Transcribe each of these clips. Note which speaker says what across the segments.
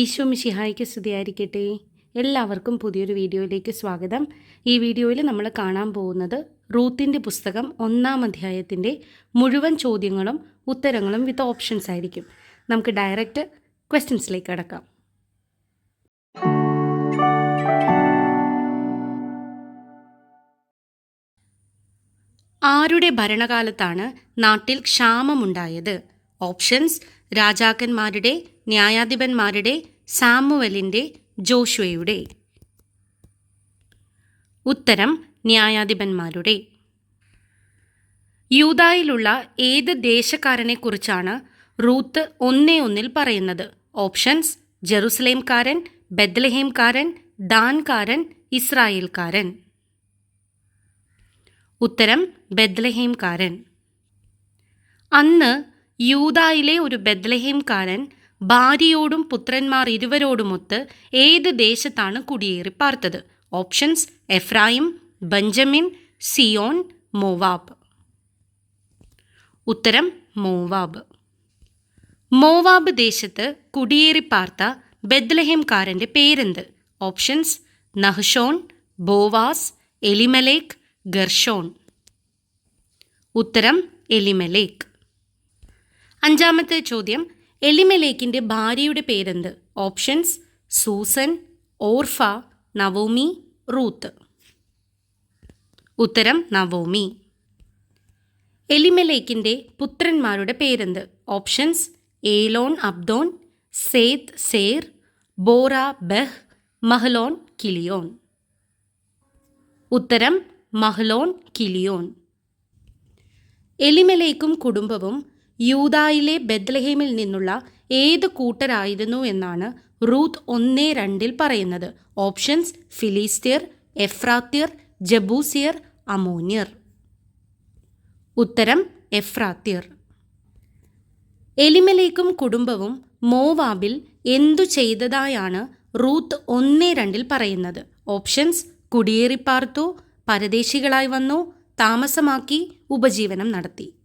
Speaker 1: ഈശോ മിഷിഹായിക്ക് സ്തുതിയായിരിക്കട്ടെ. എല്ലാവർക്കും പുതിയൊരു വീഡിയോയിലേക്ക് സ്വാഗതം. ഈ വീഡിയോയിൽ നമ്മൾ കാണാൻ പോകുന്നത് റൂത്തിന്റെ പുസ്തകം ഒന്നാം അധ്യായത്തിന്റെ മുഴുവൻ ചോദ്യങ്ങളും ഉത്തരങ്ങളും വിത്ത് ഓപ്ഷൻസ് ആയിരിക്കും. നമുക്ക് ഡയറക്റ്റ് ക്വസ്റ്റ്യൻസിലേക്ക് കടക്കാം. ആരുടെ ഭരണകാലത്താണ് നാട്ടിൽ ക്ഷാമമുണ്ടായത്? ഓപ്ഷൻസ് രാജാക്കന്മാരുടെ ന്യായാധിപന്മാരുടെ സാമുവലിന്റെ ജോഷുവയുടെ. ഉത്തരം ന്യായാധിപന്മാരുടെ. യൂതായിലുള്ള ഏത് ദേശക്കാരനെക്കുറിച്ചാണ് റൂത്ത് ഒന്നേ ഒന്നിൽ പറയുന്നത്? ഓപ്ഷൻസ് ജെറുസലേംകാരൻ ബദ്ലഹേംകാരൻ ദാൻകാരൻ ഇസ്രായേൽക്കാരൻ ഉത്തരം ബദ്ലഹേംകാരൻ അന്ന് യൂതായിലെ ഒരു ബെദ്ലഹേംകാരൻ ഭാര്യയോടും പുത്രന്മാർ ഇരുവരോടുമൊത്ത് ഏത് ദേശത്താണ് കുടിയേറി പാർത്തത്? Options Ephraim Benjamin Zion Moab. ഉത്തരം മോവാബ്. മോവാബ് ദേശത്ത് കുടിയേറി പാർത്ത ബെദ്ലഹേംകാരന്റെ പേരെന്ത്? ഓപ്ഷൻസ് നഹ്ഷോൺ ബോവാസ് എലിമലേക്ക് ഗർഷോൺ ഉത്തരം എലിമലേക്ക്. അഞ്ചാമത്തെ ചോദ്യം എലിമലേക്കിന്റെ ഭാര്യയുടെ പേരെന്ത്? Options Susan Orpah Naomi Ruth. ഉത്തരം നവോമി. എലിമലേക്കിന്റെ പുത്രന്മാരുടെ പേരെന്ത്? ഓപ്ഷൻസ് ഏലോൺ അബ്ദോൺ സേത് സേർ ബോറ ബെഹ് മഹ്ലോൺ കിലിയോൺ. ഉത്തരം മഹ്ലോൺ കിലിയോൺ. എലിമലേക്കും കുടുംബവും യൂതായിലെ ബെത്ലഹേമിൽ നിന്നുള്ള ഏത് കൂട്ടരായിരുന്നു എന്നാണ് റൂത്ത് ഒന്നേ രണ്ടിൽ പറയുന്നത്. ഓപ്ഷൻസ് ഫിലിസ്തീർ എഫ്രാത്യർ ജബൂസിയർ അമോനിയർ. ഉത്തരം എഫ്രാത്യർ എലിമലേക്കും കുടുംബവും മോവാബിൽ എന്തു ചെയ്തതായാണ് റൂത്ത് ഒന്നേ രണ്ടിൽ പറയുന്നത്. ഓപ്ഷൻസ് കുടിയേറിപ്പാർത്തു പരദേശികളായി വന്നു താമസമാക്കി ഉപജീവനം നടത്തി.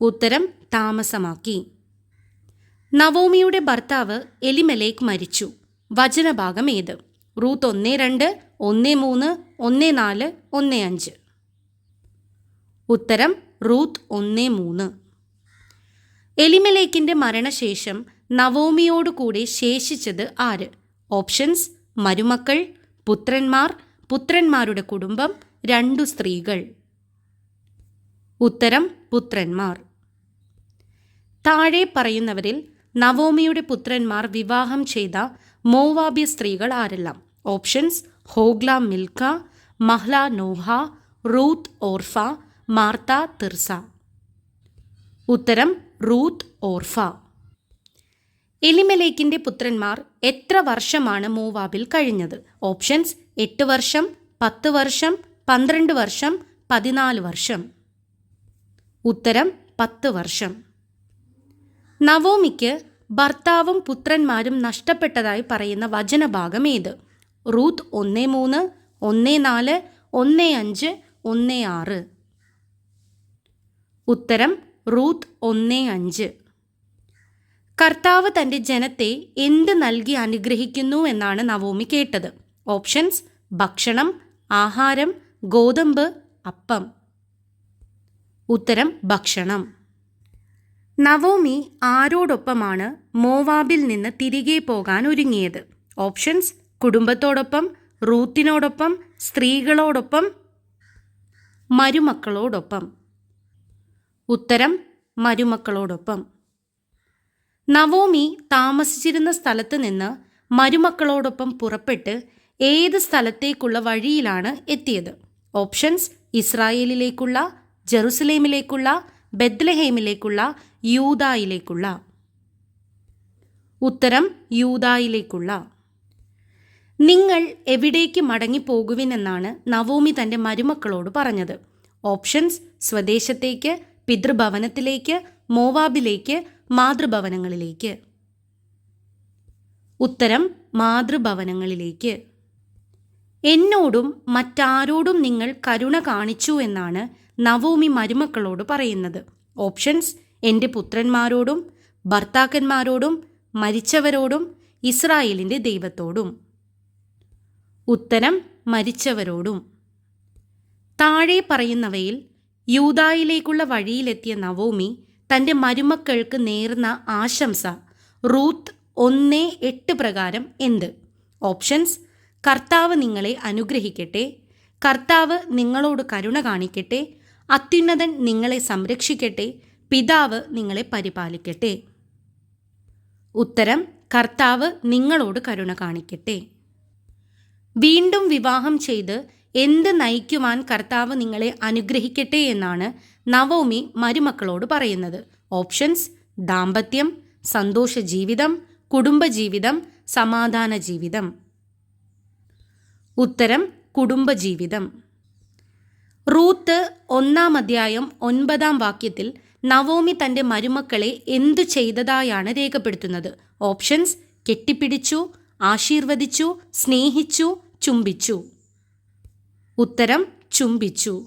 Speaker 1: ഉത്തരം താമസമാക്കി. നവോമിയുടെ ഭർത്താവ് എലിമലേക്ക് മരിച്ചു. വചനഭാഗം ഏത്? റൂത്ത് ഒന്ന് രണ്ട് ഒന്ന് മൂന്ന് ഒന്ന് നാല് ഒന്ന് അഞ്ച്. ഉത്തരം റൂത്ത് ഒന്ന് മൂന്ന്. എലിമലേക്കിന്റെ മരണശേഷം നവോമിയോടുകൂടെ ശേഷിച്ചത് ആര്? ഓപ്ഷൻസ് മരുമക്കൾ പുത്രന്മാർ പുത്രന്മാരുടെ കുടുംബം രണ്ടു സ്ത്രീകൾ. ഉത്തരം പുത്രന്മാർ. താഴെ പറയുന്നവരിൽ നവോമിയുടെ പുത്രന്മാർ വിവാഹം ചെയ്ത മോവാബ്യ സ്ത്രീകൾ ആരെല്ലാം? Options Hoglah Milcah Mahlah Noah Ruth Orpah Martha Tirzah. ഉത്തരം റൂത്ത് ഓർഫ. എലിമലേക്കിന്റെ പുത്രന്മാർ എത്ര വർഷമാണ് മൂവാബിൽ കഴിഞ്ഞത്? ഓപ്ഷൻസ് എട്ട് വർഷം പത്ത് വർഷം പന്ത്രണ്ട് വർഷം പതിനാല് വർഷം. ഉത്തരം പത്ത് വർഷം. നവോമിക്ക് ഭർത്താവും പുത്രന്മാരും നഷ്ടപ്പെട്ടതായി പറയുന്ന വചനഭാഗം ഏത് റൂത്ത് ഒന്ന് മൂന്ന് ഒന്ന് നാല് ഒന്ന് അഞ്ച് ഒന്ന് ആറ്. ഉത്തരം റൂത്ത് ഒന്ന് അഞ്ച്. കർത്താവ് തന്റെ ജനത്തെ എന്ത് നൽകി അനുഗ്രഹിക്കുന്നു എന്നാണ് നവോമി കേട്ടത്. ഓപ്ഷൻസ് ഭക്ഷണം ആഹാരം ഗോതമ്പ് അപ്പം. ഉത്തരം ഭക്ഷണം. നവോമി ആരോടൊപ്പമാണ് മോവാബിൽ നിന്ന് തിരികെ പോകാൻ ഒരുങ്ങിയത്. ഓപ്ഷൻസ് കുടുംബത്തോടൊപ്പം റൂത്തിനോടൊപ്പം സ്ത്രീകളോടൊപ്പം മരുമക്കളോടൊപ്പം. ഉത്തരം മരുമക്കളോടൊപ്പം. നവോമി താമസിച്ചിരുന്ന സ്ഥലത്ത് നിന്ന് മരുമക്കളോടൊപ്പം പുറപ്പെട്ട് ഏത് സ്ഥലത്തേക്കുള്ള വഴിയിലാണ് എത്തിയത്. ഓപ്ഷൻസ് ഇസ്രായേലിലേക്കുള്ള ജെറുസലേമിലേക്കുള്ള ബെദ്ലഹേമിലേക്കുള്ള യൂതായിലേക്കുള്ള ഉത്തരം യൂതായിലേക്കുള്ള നിങ്ങൾ എവിടേക്ക് മടങ്ങിപ്പോകുവിനെന്നാണ് നവോമി തന്റെ മരുമക്കളോട് പറഞ്ഞത്. ഓപ്ഷൻസ് സ്വദേശത്തേക്ക് പിതൃഭവനത്തിലേക്ക് മോവാബിലേക്ക് മാതൃഭവനങ്ങളിലേക്ക്. ഉത്തരം മാതൃഭവനങ്ങളിലേക്ക്. എന്നോടും മറ്റാരോടും നിങ്ങൾ കരുണ കാണിച്ചു എന്നാണ് നവോമി മരുമക്കളോട് പറയുന്നത്. ഓപ്ഷൻസ് എന്റെ പുത്രന്മാരോടും ഭർത്താക്കന്മാരോടും മരിച്ചവരോടും ഇസ്രായേലിന്റെ ദൈവത്തോടും. ഉത്തരം മരിച്ചവരോടും. താഴെ പറയുന്നവയിൽ യൂതായിലേക്കുള്ള വഴിയിലെത്തിയ നവോമി തന്റെ മരുമക്കൾക്ക് നേർന്ന ആശംസ റൂത്ത് ഒന്ന് എട്ട് പ്രകാരം എന്ത്? ഓപ്ഷൻസ് കർത്താവ് നിങ്ങളെ അനുഗ്രഹിക്കട്ടെ കർത്താവ് നിങ്ങളോട് കരുണ കാണിക്കട്ടെ അത്യുന്നതൻ നിങ്ങളെ സംരക്ഷിക്കട്ടെ പിതാവ് നിങ്ങളെ പരിപാലിക്കട്ടെ. ഉത്തരം കർത്താവ് നിങ്ങളോട് കരുണ കാണിക്കട്ടെ. വീണ്ടും വിവാഹം ചെയ്ത് എന്ത് നയിക്കുവാൻ കർത്താവ് നിങ്ങളെ അനുഗ്രഹിക്കട്ടെ എന്നാണ് നവോമി മരുമക്കളോട് പറയുന്നത്. ഓപ്ഷൻസ് ദാമ്പത്യം സന്തോഷ ജീവിതം കുടുംബജീവിതം സമാധാന ജീവിതം ഉത്തരം കുടുംബജീവിതം. റൂത്ത് ഒന്നാം അധ്യായം ഒൻപതാം വാക്യത്തിൽ നവോമി തന്റെ മരുമക്കളെ എന്തു ചെയ്തതായാണ് രേഖപ്പെടുത്തുന്നത്. ഓപ്ഷൻസ് കെട്ടിപ്പിടിച്ചു ആശീർവദിച്ചു സ്നേഹിച്ചു ചുംബിച്ചു. ഉത്തരം ചുംബിച്ചു.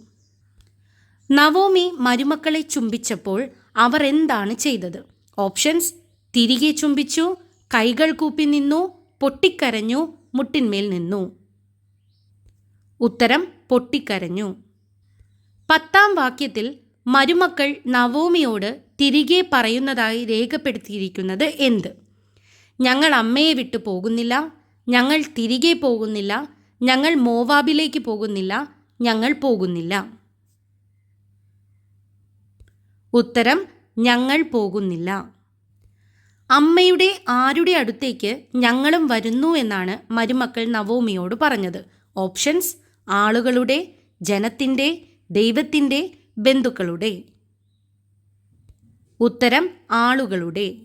Speaker 1: നവോമി മരുമക്കളെ ചുംബിച്ചപ്പോൾ അവർ എന്താണ് ചെയ്തത്? ഓപ്ഷൻസ് തിരികെ ചുംബിച്ചു കൈകൾ കൂപ്പി നിന്നു പൊട്ടിക്കരഞ്ഞു മുട്ടിന്മേൽ നിന്നു. ഉത്തരം പൊട്ടിക്കരഞ്ഞു. പത്താം വാക്യത്തിൽ മരുമക്കൾ നവോമിയോട് തിരികെ പറയുന്നതായി രേഖപ്പെടുത്തിയിരിക്കുന്നത് എന്ത്? ഞങ്ങൾ അമ്മയെ വിട്ടു പോകുന്നില്ല ഞങ്ങൾ തിരികെ പോകുന്നില്ല ഞങ്ങൾ മോവാബിലേക്ക് പോകുന്നില്ല ഞങ്ങൾ പോകുന്നില്ല. ഉത്തരം ഞങ്ങൾ പോകുന്നില്ല. അമ്മയുടെ ആരുടെ അടുത്തേക്ക് ഞങ്ങളും വരുന്നു എന്നാണ് മരുമക്കൾ നവോമിയോട് പറഞ്ഞത്. ഓപ്ഷൻസ് ആളുകളുടെ ജനത്തിന്റെ ദൈവത്തിന്റെ ബന്ധുക്കളുടെ. ഉത്തരം ആളുകളുടെ.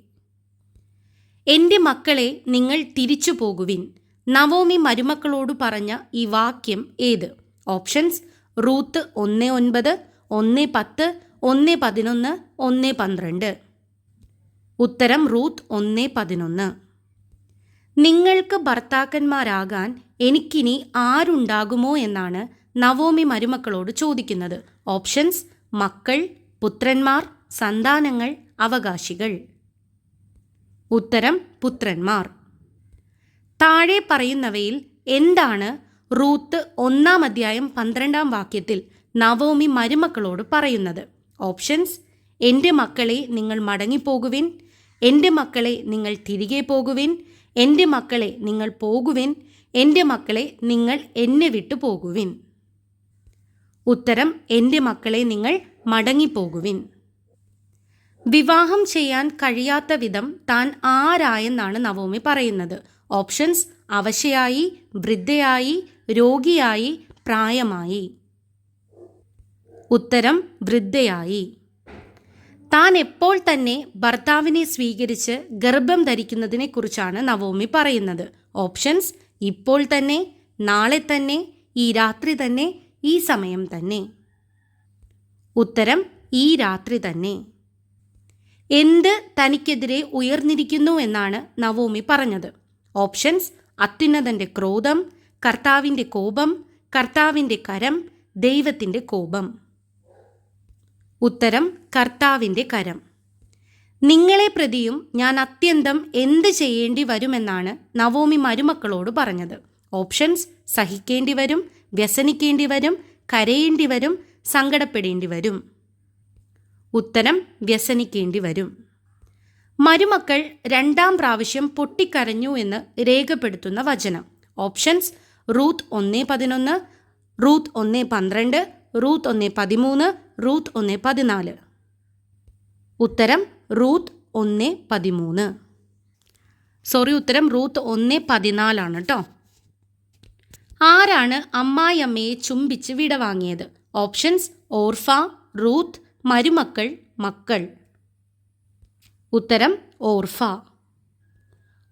Speaker 1: എന്റെ മക്കളെ നിങ്ങൾ തിരിച്ചു പോകുവിൻ. നവോമി മരുമക്കളോട് പറഞ്ഞ ഈ വാക്യം ഏത്? ഓപ്ഷൻസ് റൂത്ത് ഒന്ന് ഒൻപത് ഒന്ന് പത്ത് ഒന്ന് പതിനൊന്ന് ഒന്ന് പന്ത്രണ്ട്. ഉത്തരം റൂത്ത് ഒന്ന് പതിനൊന്ന്. നിങ്ങൾക്ക് ഭർത്താക്കന്മാരാകാൻ എനിക്കിനി ആരുണ്ടാകുമോ എന്നാണ് നവോമി മരുമക്കളോട് ചോദിക്കുന്നത്. ഓപ്ഷൻസ് മക്കൾ പുത്രന്മാർ സന്താനങ്ങൾ അവകാശികൾ. ഉത്തരം പുത്രന്മാർ. താഴെ പറയുന്നവയിൽ എന്താണ് റൂത്ത് ഒന്നാം അധ്യായം പന്ത്രണ്ടാം വാക്യത്തിൽ നവോമി മരുമക്കളോട് പറയുന്നത്? ഓപ്ഷൻസ് എന്റെ മക്കളെ നിങ്ങൾ മടങ്ങിപ്പോകുവിൻ. എന്റെ മക്കളെ നിങ്ങൾ തിരികെ പോകുവിൻ. എന്റെ മക്കളെ നിങ്ങൾ പോകുവിൻ. എന്റെ മക്കളെ നിങ്ങൾ എന്നെ വിട്ടു പോകുവിൻ. ഉത്തരം എന്റെ മക്കളെ നിങ്ങൾ മടങ്ങിപ്പോകുവിൻ. വിവാഹം ചെയ്യാൻ കഴിയാത്ത വിധം താൻ ആരായെന്നാണ് നവോമി പറയുന്നത്. ഓപ്ഷൻസ് അവശയായി വൃദ്ധയായി രോഗിയായി പ്രായമായി. ഉത്തരം വൃദ്ധയായി. താൻ എപ്പോൾ തന്നെ ഭർത്താവിനെ സ്വീകരിച്ച് ഗർഭം ധരിക്കുന്നതിനെക്കുറിച്ചാണ് നവോമി പറയുന്നത്. ഓപ്ഷൻസ് ഇപ്പോൾ തന്നെ നാളെ തന്നെ ഈ രാത്രി തന്നെ ഈ സമയം തന്നെ. ഉത്തരം ഈ രാത്രി തന്നെ. എന്ത് തനിക്കെതിരെ ഉയർന്നിരിക്കുന്നു എന്നാണ് നവോമി പറഞ്ഞത്. ഓപ്ഷൻസ് അത്യുന്നതന്റെ ക്രോധം കർത്താവിന്റെ കോപം കർത്താവിന്റെ കരം ദൈവത്തിന്റെ കോപം. ഉത്തരം കർത്താവിന്റെ കരം. നിങ്ങളെ പ്രതിയും ഞാൻ അത്യന്തം എന്ത് ചെയ്യേണ്ടി വരുമെന്നാണ് നവോമി മരുമക്കളോട് പറഞ്ഞത്. ഓപ്ഷൻസ് സഹിക്കേണ്ടി വരും വ്യസനിക്കേണ്ടി വരും കരയേണ്ടി വരും സങ്കടപ്പെടേണ്ടി വരും ഉത്തരം വ്യസനിക്കേണ്ടി വരും മരുമക്കൾ രണ്ടാം പ്രാവശ്യം പൊട്ടിക്കരഞ്ഞു എന്ന് രേഖപ്പെടുത്തുന്ന വചനം. ഓപ്ഷൻസ് റൂത്ത് ഒന്ന് പതിനൊന്ന് റൂത്ത് ഒന്ന് പന്ത്രണ്ട് റൂത്ത് ഒന്ന് പതിമൂന്ന് റൂത്ത് ഒന്ന് പതിനാല്. ഉത്തരം റൂത്ത് ഒന്ന് പതിമൂന്ന്. സോറി ഉത്തരം റൂത്ത് ഒന്ന് പതിനാലാണ് കേട്ടോ ആരാണ് അമ്മായിയമ്മയെ ചുംബിച്ച് വിടവാങ്ങിയത് ഓപ്ഷൻസ് ഓർഫ റൂത്ത് മരുമക്കൾ മക്കൾ. ഉത്തരം ഓർഫ.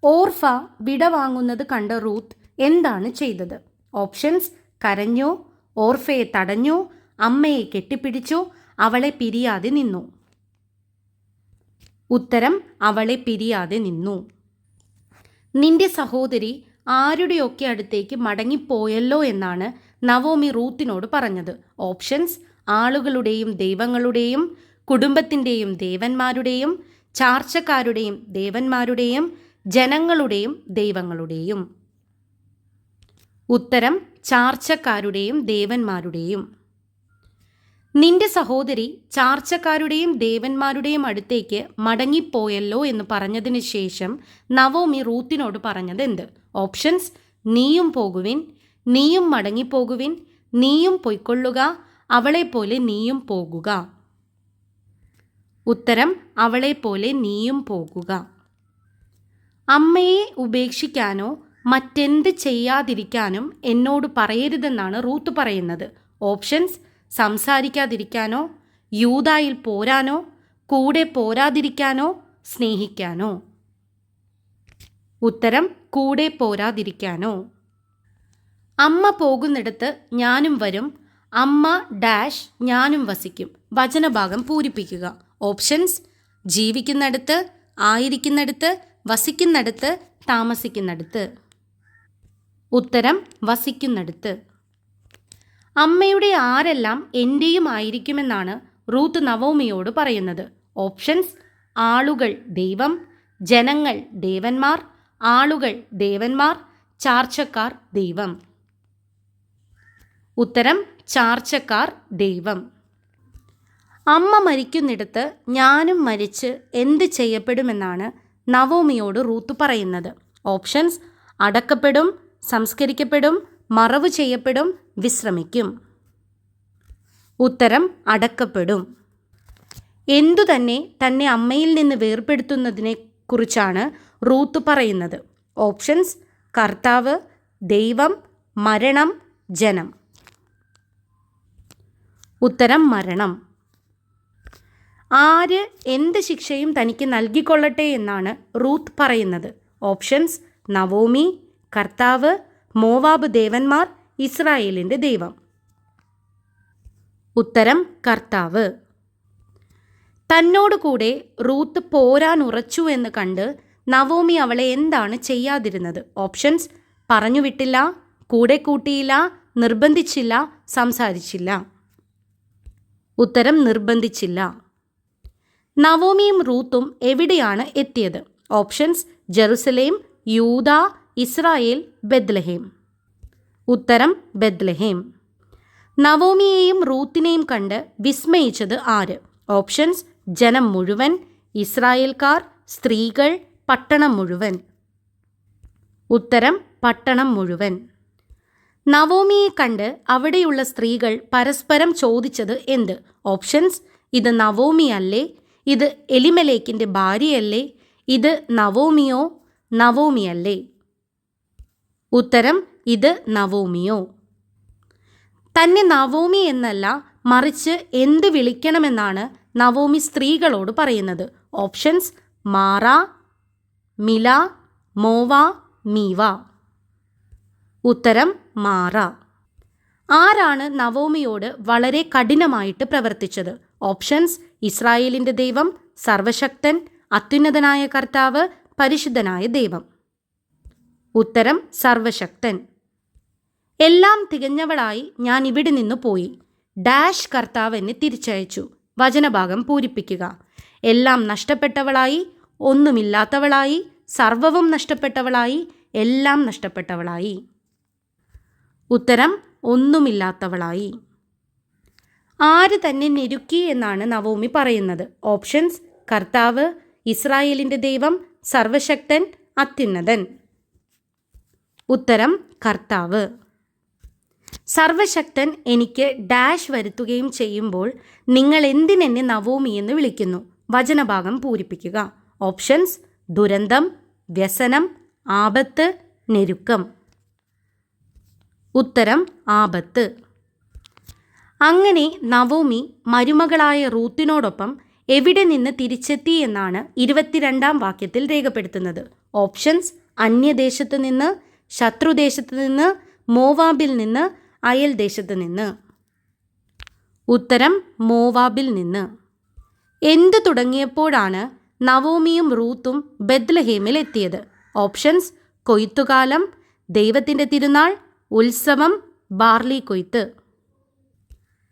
Speaker 1: ഓർഫ വിടവാങ്ങുന്നത് കണ്ട റൂത്ത് എന്താണ് ചെയ്തത്? ഓപ്ഷൻസ് കരഞ്ഞോ ഓർഫയെ തടഞ്ഞോ അമ്മയെ കെട്ടിപ്പിടിച്ചോ അവളെ പിരിയാതെ നിന്നു. ഉത്തരം അവളെ പിരിയാതെ നിന്നു. നിന്റെ സഹോദരി ആരുടെയൊക്കെ അടുത്തേക്ക് മടങ്ങിപ്പോയല്ലോ എന്നാണ് നവോമി റൂത്തിനോട് പറഞ്ഞത്. ഓപ്ഷൻസ് ആളുകളുടെയും ദൈവങ്ങളുടെയും കുടുംബത്തിന്റെയും ദേവന്മാരുടെയും ചാർച്ചക്കാരുടെയും ദേവന്മാരുടെയും ജനങ്ങളുടെയും ദൈവങ്ങളുടെയും. ഉത്തരം ചാർച്ചക്കാരുടെയും ദേവന്മാരുടെയും. നിന്റെ സഹോദരി ചാർച്ചക്കാരുടെയും ദേവന്മാരുടെയും അടുത്തേക്ക് മടങ്ങിപ്പോയല്ലോ എന്ന് പറഞ്ഞതിന് ശേഷം നവോമി റൂത്തിനോട് പറഞ്ഞത് എന്ത് ഓപ്ഷൻസ് നീയും പോകുവിൻ നീയും മടങ്ങിപ്പോകുവിൻ നീയും പൊയ്ക്കൊള്ളുക അവളെപ്പോലെ നീയും പോകുക. ഉത്തരം അവളെപ്പോലെ നീയും പോകുക. അമ്മയെ ഉപേക്ഷിക്കാനോ മറ്റെന്ത് ചെയ്യാതിരിക്കാനും എന്നോട് പറയരുതെന്നാണ് റൂത്ത് പറയുന്നത്. ഓപ്ഷൻസ് സംസാരിക്കാതിരിക്കാനോ യൂതായിൽ പോരാനോ കൂടെ പോരാതിരിക്കാനോ സ്നേഹിക്കാനോ. ഉത്തരം കൂടെ പോരാതിരിക്കാനോ. അമ്മ പോകുന്നിടത്ത് ഞാനും വരും. അമ്മ ഡാഷ് ഞാനും വസിക്കും. വചനഭാഗം പൂരിപ്പിക്കുക. ഓപ്ഷൻസ് ജീവിക്കുന്നിടത്ത് ആയിരിക്കുന്നിടത്ത് വസിക്കുന്നിടത്ത് താമസിക്കുന്നിടത്ത്. ഉത്തരം വസിക്കുന്നിടത്ത്. അമ്മയുടെ ആരെല്ലാം എന്റെയും ആയിരിക്കുമെന്നാണ് റൂത്ത് നവോമിയോട് പറയുന്നത്. ഓപ്ഷൻസ് ആളുകൾ ദൈവം ജനങ്ങൾ ദേവന്മാർ ആളുകൾ ദേവന്മാർ ചാർച്ചക്കാർ ദൈവം. ഉത്തരം ചാർച്ചക്കാർ ദൈവം. അമ്മ മരിക്കുന്നിടത്ത് ഞാനും മരിച്ച് എന്ത് ചെയ്യപ്പെടുമെന്നാണ് നവോമിയോട് റൂത്ത് പറയുന്നത്. ഓപ്ഷൻസ് അടക്കപ്പെടും സംസ്കരിക്കപ്പെടും മറവ് ചെയ്യപ്പെടും വിശ്രമിക്കും. ഉത്തരം അടക്കപ്പെടും. എന്തു തന്നെ തന്നെ അമ്മയിൽ നിന്ന് വേർപെടുത്തുന്നതിനെ കുറിച്ചാണ് റൂത്ത് പറയുന്നത്. ഓപ്ഷൻസ് കർത്താവ് ദൈവം മരണം ജനം. ഉത്തരം മരണം. ആര് എന്ത് ശിക്ഷയും തനിക്ക് നൽകിക്കൊള്ളട്ടെ എന്നാണ് റൂത്ത് പറയുന്നത്. ഓപ്ഷൻസ് നവോമി കർത്താവ് മോവാബ് ദേവന്മാർ ഇസ്രായേലിന്റെ ദൈവം. ഉത്തരം കർത്താവ്. തന്നോട് കൂടെ റൂത്ത് പോരാൻ ഉറച്ചു എന്ന് കണ്ട് നവോമി അവളെ എന്താണ് ചെയ്യാതിരുന്നത്? ഓപ്ഷൻസ് പറഞ്ഞു വിട്ടില്ല കൂടെ കൂട്ടിയില്ല നിർബന്ധിച്ചില്ല സംസാരിച്ചില്ല. ഉത്തരം നിർബന്ധിച്ചില്ല. നവോമിയും റൂത്തും എവിടെയാണ് എത്തിയത്? Options Jerusalem Judah Israel Bethlehem ഉത്തരം ബെദ്ലഹേം നവോമിയെയും റൂത്തിനെയും കണ്ട് വിസ്മയിച്ചത് ആര്? ഓപ്ഷൻസ് ജനം മുഴുവൻ ഇസ്രായേൽക്കാർ സ്ത്രീകൾ പട്ടണം മുഴുവൻ. ഉത്തരം പട്ടണം മുഴുവൻ. നവോമിയെ കണ്ട് അവിടെയുള്ള സ്ത്രീകൾ പരസ്പരം ചോദിച്ചത് എന്ത്? ഓപ്ഷൻസ് ഇത് നവോമി അല്ലേ? ഇത് എലിമലേക്കിന്റെ ഭാര്യയല്ലേ? ഇത് നവോമിയോ നവോമിയല്ലേ ഉത്തരം ഇത് നവോമിയോ. തന്നെ നവോമി എന്നല്ല മറിച്ച് എന്ത് വിളിക്കണമെന്നാണ് നവോമി സ്ത്രീകളോട് പറയുന്നത്. ഓപ്ഷൻസ് മാറ മില മോവ മീവ. ഉത്തരം മാറ. ആരാണ് നവോമിയോട് വളരെ കഠിനമായിട്ട് പ്രവർത്തിച്ചത്? ഓപ്ഷൻസ് ഇസ്രായേലിന്റെ ദൈവം സർവശക്തൻ അത്യുന്നതനായ കർത്താവ് പരിശുദ്ധനായ ദൈവം. ഉത്തരം സർവശക്തൻ. എല്ലാം തികഞ്ഞവളായി ഞാൻ ഇവിടെ നിന്ന് പോയി. ഡാഷ് കർത്താവ് എന്നെ തിരിച്ചയച്ചു. വചനഭാഗം പൂരിപ്പിക്കുക. എല്ലാം നഷ്ടപ്പെട്ടവളായി ഒന്നുമില്ലാത്തവളായി സർവവും നഷ്ടപ്പെട്ടവളായി എല്ലാം നഷ്ടപ്പെട്ടവളായി. ഉത്തരം ഒന്നുമില്ലാത്തവളായി. ആര് തന്നെ ഞെരുക്കി എന്നാണ് നവോമി പറയുന്നത്. ഓപ്ഷൻസ് കർത്താവ് ഇസ്രായേലിന്റെ ദൈവം സർവശക്തൻ അത്യുന്നതൻ. ഉത്തരം കർത്താവ്. സർവശക്തൻ എനിക്ക് ഡാഷ് വരുത്തുകയും ചെയ്യുമ്പോൾ നിങ്ങൾ എന്തിനെന്നെ നവോമി എന്ന് വിളിക്കുന്നു? വചനഭാഗം പൂരിപ്പിക്കുക. ഓപ്ഷൻസ് ദുരന്തം വ്യസനം ആപത്ത് ഞെരുക്കം. ഉത്തരം ആപത്ത്. അങ്ങനെ നവോമി മരുമകളായ റൂത്തിനോടൊപ്പം എവിടെ നിന്ന് തിരിച്ചെത്തി എന്നാണ് ഇരുപത്തിരണ്ടാം വാക്യത്തിൽ രേഖപ്പെടുത്തുന്നത്. ഓപ്ഷൻസ് അന്യദേശത്ത് നിന്ന് ശത്രുദേശത്ത് നിന്ന് മോവാബിൽ നിന്ന് അയൽ ദേശത്ത് നിന്ന്. ഉത്തരം മോവാബിൽ നിന്ന്. എന്തു തുടങ്ങിയപ്പോഴാണ് നവോമിയും റൂത്തും ബദ്ലഹേമിൽ എത്തിയത്. ഓപ്ഷൻസ് കൊയ്ത്തുകാലം ദൈവത്തിന്റെ തിരുനാൾ ഉത്സവം ബാർലി കൊയ്ത്ത്.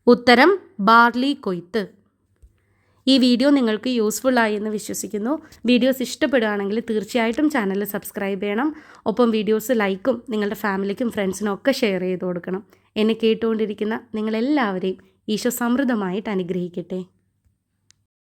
Speaker 1: ഉത്തരം ബാർലി കൊയ്ത്ത്. ഈ വീഡിയോ നിങ്ങൾക്ക് യൂസ്ഫുൾ ആയി എന്ന് വിശ്വസിക്കുന്നു. വീഡിയോസ് ഇഷ്ടപ്പെടുകയാണെങ്കിൽ തീർച്ചയായിട്ടും ചാനൽ സബ്സ്ക്രൈബ് ചെയ്യണം. ഒപ്പം വീഡിയോസ് ലൈക്കും നിങ്ങളുടെ ഫാമിലിക്കും ഫ്രണ്ട്സിനും ഒക്കെ ഷെയർ ചെയ്ത് കൊടുക്കണം. എന്നെ കേട്ടുകൊണ്ടിരിക്കുന്ന നിങ്ങളെല്ലാവരെയും ഈശോ സമൃദ്ധമായിട്ട് അനുഗ്രഹിക്കട്ടെ.